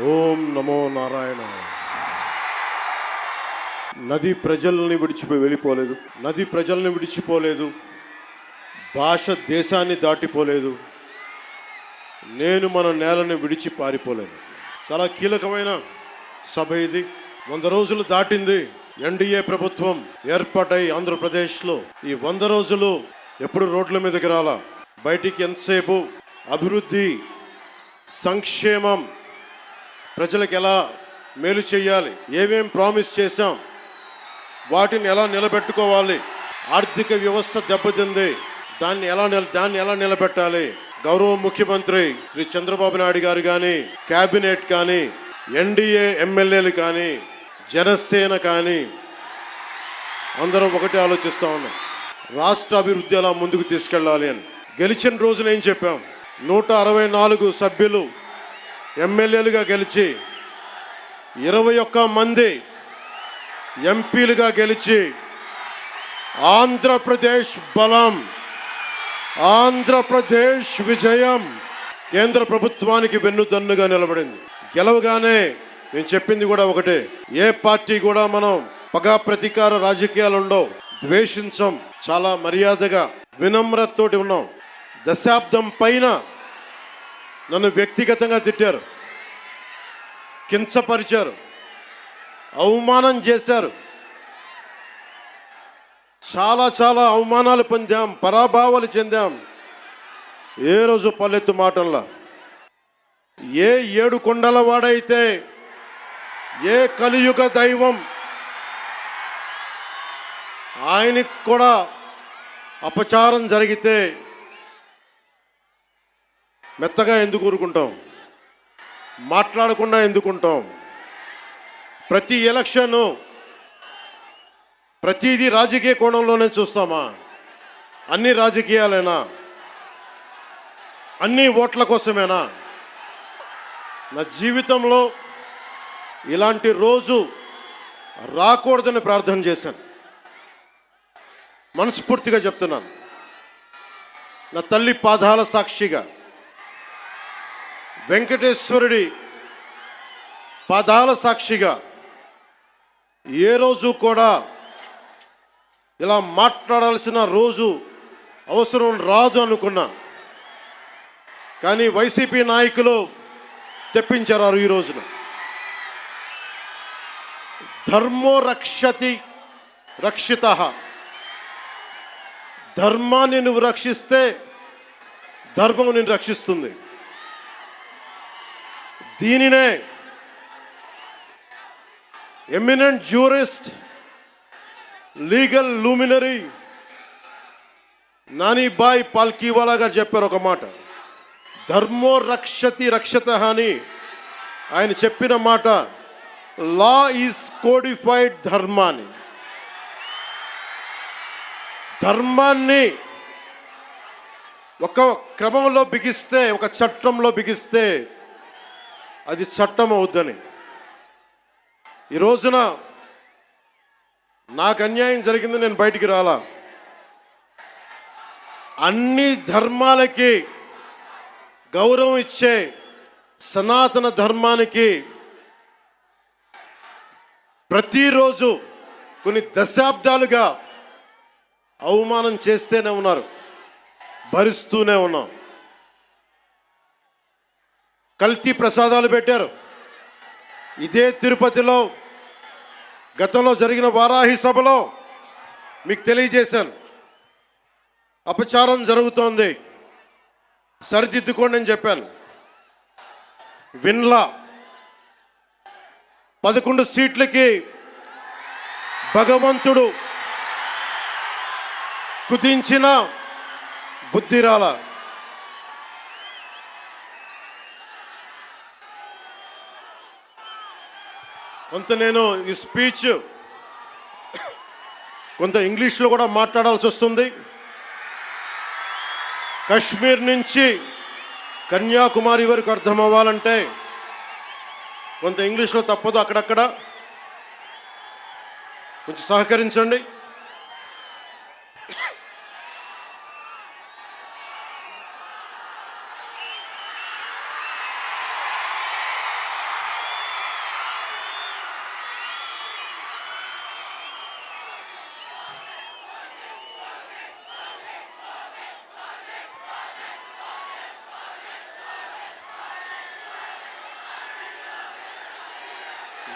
ఓం నమో నారాయణ నది ప్రజల్ని విడిచిపోయి వెళ్ళిపోలేదు. నది ప్రజల్ని విడిచిపోలేదు. భాష దేశాన్ని దాటిపోలేదు. నేను మన నేలని విడిచి పారిపోలేదు. చాలా కీలకమైన సభ ఇది. వంద రోజులు దాటింది ఎన్డీఏ ప్రభుత్వం ఏర్పాటై ఆంధ్రప్రదేశ్లో. ఈ వంద రోజులు ఎప్పుడు రోడ్ల మీదకి రాలా? బయటికి ఎంతసేపు? అభివృద్ధి సంక్షేమం ప్రజలకు ఎలా మేలు చేయాలి? ఏమేం ప్రామిస్ చేశాం? వాటిని ఎలా నిలబెట్టుకోవాలి? ఆర్థిక వ్యవస్థ దెబ్బతింది. దాన్ని ఎలా నిల దాన్ని ఎలా నిలబెట్టాలి? గౌరవ ముఖ్యమంత్రి శ్రీ చంద్రబాబు నాయుడు గారు కానీ కేబినెట్ కానీ ఎన్డీఏ ఎమ్మెల్యేలు కానీ జనసేన కానీ అందరం ఒకటే ఆలోచిస్తూ ఉన్నాం. రాష్ట్ర అభివృద్ధి ఎలా ముందుకు తీసుకెళ్ళాలి అని. గెలిచిన రోజున ఏం చెప్పాం? నూట అరవై నాలుగు సభ్యులు ఎమ్మెల్యేలుగా గెలిచి ఇరవై ఒక్క మంది ఎంపీలుగా గెలిచి ఆంధ్రప్రదేశ్ బలం ఆంధ్రప్రదేశ్ విజయం కేంద్ర ప్రభుత్వానికి వెన్నుదన్నుగా నిలబడింది. గెలవగానే నేను చెప్పింది కూడా ఒకటే ఏ పార్టీ కూడా మనం పగా ప్రతీకార రాజకీయాలు ఉండవు ద్వేషించం చాలా మర్యాదగా వినమ్రతతోటి ఉన్నాం. దశాబ్దం పైన నన్ను వ్యక్తిగతంగా తిట్టారు. కించపరిచారు. అవమానం చేశారు. చాలా చాలా అవమానాలు పొందాం పరాభావాలు చెందాం. ఏ రోజు పల్లెత్తు మాటల్లా? ఏ ఏడు కొండల వాడైతే ఏ కలియుగ దైవం ఆయనకి కూడా అపచారం జరిగితే మెత్తగా ఎందుకు ఊరుకుంటాం? మాట్లాడకుండా ఎందుకుంటాం ప్రతి ఎలక్షను ప్రతిదీ రాజకీయ కోణంలోనే చూస్తామా? అన్ని రాజకీయాలేనా? అన్ని ఓట్ల కోసమేనా? నా జీవితంలో ఇలాంటి రోజు రాకూడదని ప్రార్థన చేశాను. మనస్ఫూర్తిగా చెప్తున్నాను. నా తల్లి పాదాల సాక్షిగా వెంకటేశ్వరుడి పదాల సాక్షిగా ఏ రోజు కూడా ఇలా మాట్లాడాల్సిన రోజు అవసరం రాదు అనుకున్నా. కానీ వైసీపీ నాయకులు తెప్పించారు ఈ రోజున. ధర్మో రక్షతి రక్షిత. ధర్మాన్ని నువ్వు రక్షిస్తే ధర్మం నిన్ను రక్షిస్తుంది. దీనినే eminent jurist legal luminary Nanabhoy Palkhivala garu చెప్పారు ఒక మాట. ధర్మో రక్షతి రక్షత అని ఆయన చెప్పిన మాట లా ఈజ్ కోడిఫైడ్ ధర్మాన్ని. ధర్మాన్ని ఒక క్రమంలో బిగిస్తే ఒక చట్టంలో బిగిస్తే అది చట్టం అవుద్దని. ఈ రోజున నాకు అన్యాయం జరిగింది నేను బయటికి రాలా. అన్ని ధర్మాలకి గౌరవం ఇచ్చే సనాతన ధర్మానికి ప్రతిరోజు కొన్ని దశాబ్దాలుగా అవమానం చేస్తూనే ఉన్నారు భరిస్తూనే ఉన్నాం. కల్తీ ప్రసాదాలు పెట్టారు. ఇదే తిరుపతిలో గతంలో జరిగిన వారాహి సభలో మీకు తెలియజేశాను. అపచారం జరుగుతోంది. సరిదిద్దుకోండి అని చెప్పాను. విన్లా పదకొండు సీట్లకి భగవంతుడు కుదించిన బుద్ధిరాల కొంత నేను ఈ స్పీచ్ కొంత ఇంగ్లీష్లో కూడా మాట్లాడాల్సి వస్తుంది. కశ్మీర్ నుంచి కన్యాకుమారి వరకు అర్థం అవ్వాలంటే కొంత ఇంగ్లీష్లో తప్పదు అక్కడక్కడ. కొంచెం సహకరించండి.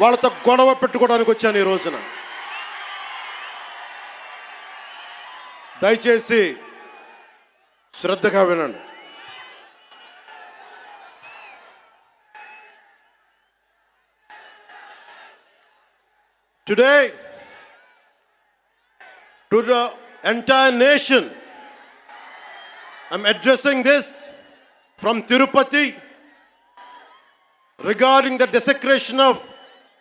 వాళ్ళతో గొడవ పెట్టుకోవడానికి వచ్చాను ఈ రోజున. దయచేసి శ్రద్ధగా వినండి. Today to the entire nation I'm addressing this from Tirupati regarding the desecration of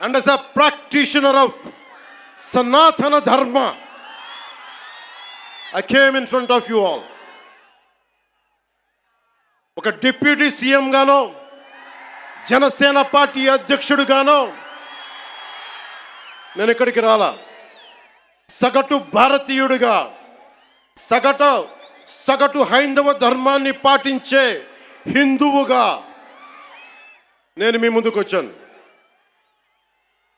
and as a practitioner of Sanatana Dharma, I came in front of you all. ఒక డిప్యూటీ సీఎం గానో జనసేన పార్టీ అధ్యక్షుడుగానో నేను ఇక్కడికి రాలా సగటు భారతీయుడిగా సగటు సగటు హైందవ ధర్మాన్ని పాటించే హిందువుగా నేను మీ ముందుకు వచ్చాను